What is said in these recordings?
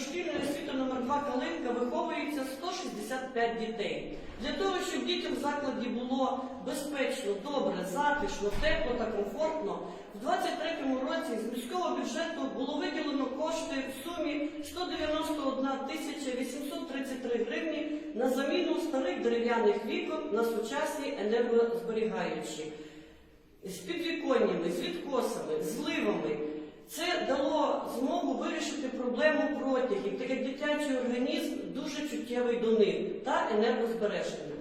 дошкільної освіти номер 2 Калинка виховується 165 дітей. Для того, щоб дітям в закладі було безпечно, добре, затишно, тепло та комфортно, в 23-му році з міського бюджету було виділено кошти в сумі 191 тисяча 833 гривні на заміну старих дерев'яних вікон на сучасні енергозберігаючі з підвіконнями, з відкосами, зливами. Змогу вирішити проблему протягів, так як дитячий організм дуже чуттєвий до них та енергозбереження.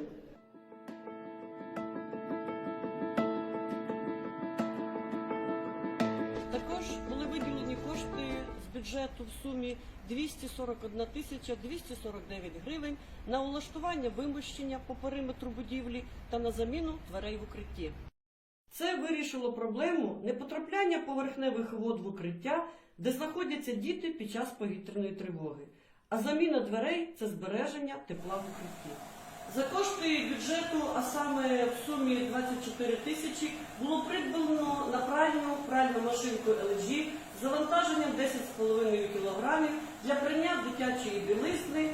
Також були виділені кошти з бюджету в сумі 241 тисяча 249 гривень на улаштування вимощення по периметру будівлі та на заміну дверей в укритті. Це вирішило проблему непотрапляння поверхневих вод в укриття, де знаходяться діти під час повітряної тривоги. А заміна дверей це збереження тепла в укритті. За кошти бюджету, а саме в сумі 24 тисячі, було придбано на пральну пральну машинку LG з завантаженням 10,5 кг для прання дитячої білизни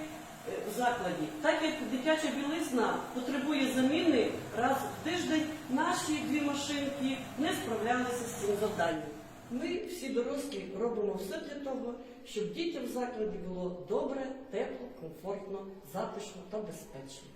закладі. Так як дитяча білизна потребує заміни раз в тиждень, наші дві машинки не справлялися з цим завданням. Ми всі дорослі робимо все для того, щоб дітям в закладі було добре, тепло, комфортно, затишно та безпечно.